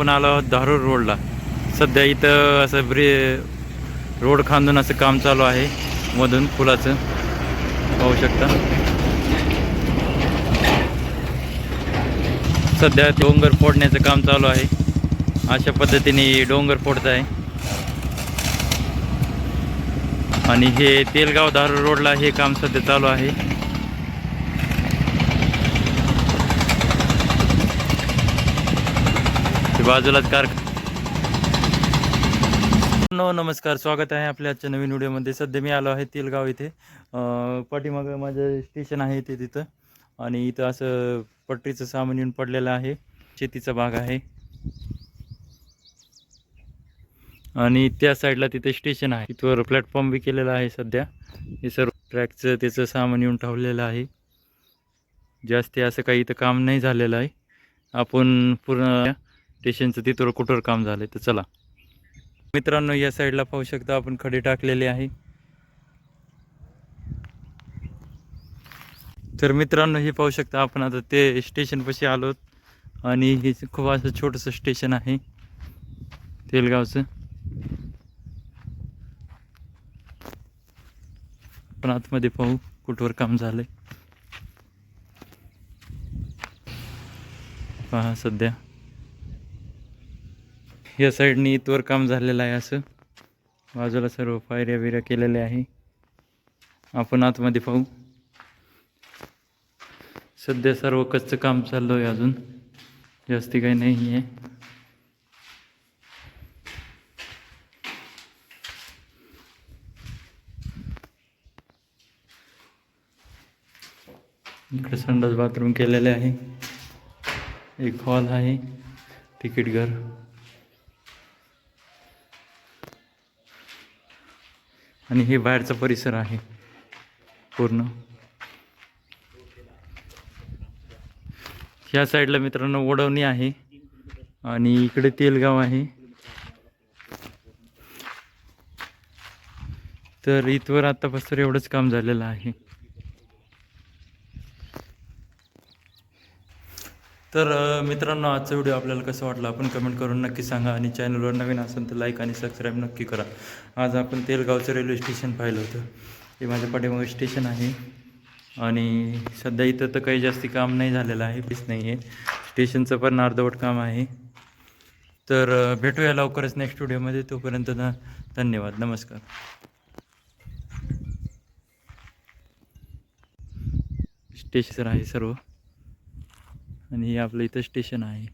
आपण आलो आहोत धारूर रोडला. सध्या इथं असं ब्रि रोड खांदून असं काम चालू आहे. मधून पुलाचं. पाहू शकता. सध्या डोंगर फोडण्याचं काम चालू आहे. अशा पद्धतीने डोंगर फोडत आहे आणि हे तेलगाव धारूर रोडला हे काम सध्या चालू आहे. बाजूलाच कार नो नमस्कार स्वागत आहे आपल्या आजच्या नवीन व्हिडिओमध्ये. सध्या मी आलो आहे तेलगाव इथे. पाठीमागं माझं स्टेशन आहे ते तिथं. आणि इथं असं पटरीचं सामान येऊन पडलेलं आहे. शेतीचा भाग आहे. आणि त्या साईडला तिथे स्टेशन आहे. तिथवर प्लॅटफॉर्म बी केलेला आहे सध्या. हे सर्व ट्रॅकचं त्याचं सामान येऊन ठेवलेलं आहे. जास्त असं काही इथं काम नाही झालेलं आहे. आपण पूर्ण स्टेशनचं तिथवर कुठवर काम झालं तर चला. मित्रांनो या साईडला पाहू शकता आपण खडे टाकलेले आहे. तर मित्रांनो हे पाहू शकता आपण आता ते स्टेशनपाशी आलो आणि हे खूप असं छोटंसं स्टेशन आहे. तेलगावचं. आपण आतमध्ये पाहू कुठवर काम झालंय. पहा सध्या. या साईडनी इथवर काम झालेलं आहे असं. बाजूला सर्व पायऱ्या बिऱ्या केलेल्या आहे. आपण आतमध्ये पाहू. सध्या सर्व कच्चं काम चाललं आहे अजून. जास्ती काही नाही आहे. इकडे संडास बाथरूम केलेले आहे. एक हॉल आहे. तिकीट घर. आणि हे बाहेरचा परिसर आहे पूर्ण. ह्या साईडला मित्रांनो ओढवणी आहे आणि इकडे तेलगाव आहे. तर इथवर आत्तापासून एवढंच काम झालेलं आहे. तर मित्रांनो आजचा व्हिडिओ आपल्याला कसं वाटलं? आपण कमेंट करून नक्की सांगा आणि चॅनलवर नवीन असेल तर लाईक आणि सबस्क्राईब नक्की करा. आज आपण तेलगावचं रेल्वे स्टेशन पाहिलं होतं. हे माझ्या पाठीमागे स्टेशन आहे आणि सध्या इथं तर काही जास्ती काम नाही झालेलं आहे पीस नाही आहे. स्टेशनचं पण अर्धवट काम आहे. तर भेटूया लवकरच नेक्स्ट व्हिडिओमध्ये तोपर्यंत धन्यवाद. नमस्कार. स्टेशन आहे सर्व. आणि हे आपलं इथं स्टेशन आहे.